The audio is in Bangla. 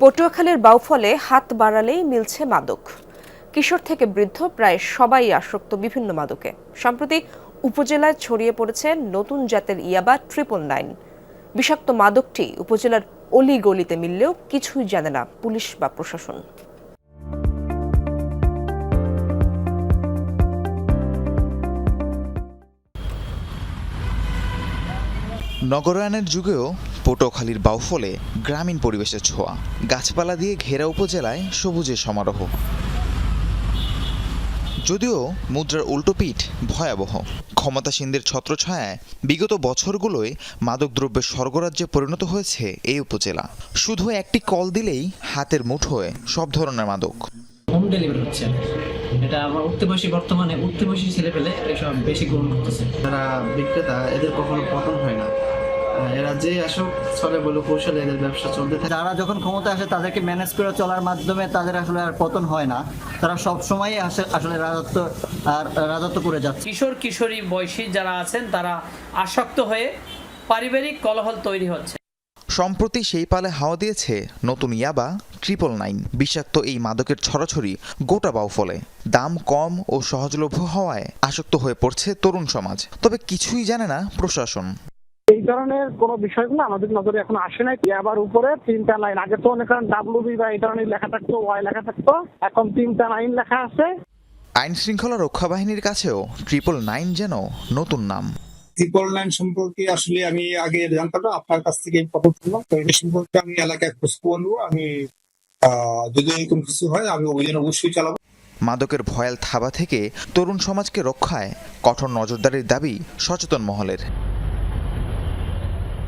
পটুয়াখালীর বাউফলে হাত বাড়ালেই মিলছে মাদক। কিশোর থেকে বৃদ্ধ প্রায় সবাই আসক্ত বিভিন্ন মাদকে। সম্প্রতি উপজেলায় ছড়িয়ে পড়েছে নতুন জাতের ইয়াবা ট্রিপল নাইন। বিষাক্ত মাদকটি উপজেলার অলি গলিতে মিললেও কিছুই জানে না পুলিশ বা প্রশাসন। নগরায়নের যুগেও পটুয়াখালীর বাউফলে গ্রামীণ পরিবেশের ছোঁয়া। গাছপালা দিয়ে ঘেরা উপজেলায় সবুজের সমারোহ। যদিও মুদ্রার উল্টোপিঠ ভয়াবহ ক্ষমতাসীনদের ছত্রছায়ায় বিগত বছরগুলোয় মাদকদ্রব্যের স্বর্গরাজ্যে পরিণত হয়েছে এই উপজেলা। শুধু একটি কল দিলেই হাতের মুঠোয় সব ধরনের মাদক। হোম ডেলিভারি হচ্ছে। এটা আমার উঠতে বয়সী বর্তমানে উঠতে বয়সী ছেলে পেলে এসব বেশি গ্রহণ করতেছে। যারা বিক্রেতা এদের কখনো পতন হয় না। যে আসুক চলে বলে কৌশলে এদের ব্যবসা চলতে থাকে। যারা যখন ক্ষমতা আসে তাদেরকে ম্যানেজ করে চলার মাধ্যমে তাদের আসলে আর পতন হয় না। তারা সব সময় আসলে রাজত্ব আর রাজত্ব করে যাচ্ছে। কিশোর কিশোরী বয়সী যারা আছেন তারা আসক্ত হয়ে পারিবারিক কলহল তৈরি হচ্ছে। সম্প্রতি সেই পালে হাওয়া দিয়েছে নতুন ইয়াবা ট্রিপল নাইন বিষাক্ত এই মাদকের ছড়াছড়ি গোটা বাউফলে দাম কম ও সহজলভ্য হওয়ায় আসক্ত হয়ে পড়ছে তরুণ সমাজ। তবে কিছুই জানে না প্রশাসন। এই ধরনের কোন বিষয়গুলো আমাদের নজরে এখন আসে নাই। আবার উপরে তিনটা লাইন। আগে তো অনেক ডাব্লু বি বা এই ধরনের লেখা থাকতো ওয়াই লেখা থাকতো। এখন তিনটা লাইন লেখা আছে। আইন শৃঙ্খলা রক্ষা বাহিনীর কাছেও ট্রিপল নাইন যেন নতুন নাম। ত্রিপল নাইন সম্পর্কে আসলে আমি আগে জানতাম না আপনার কাছ থেকে খবর পেলাম। তো এটা সম্পর্কে আমি এলাকায় খোঁজ নেব আমি আহ, যদি এরকম কিছু হয় আমি অভিযান অবশ্যই চালাবো। মাদকের ভয়াল থাবা থেকে তরুণ সমাজকে রক্ষায় কঠোর নজরদারির দাবি সচেতন মহলের।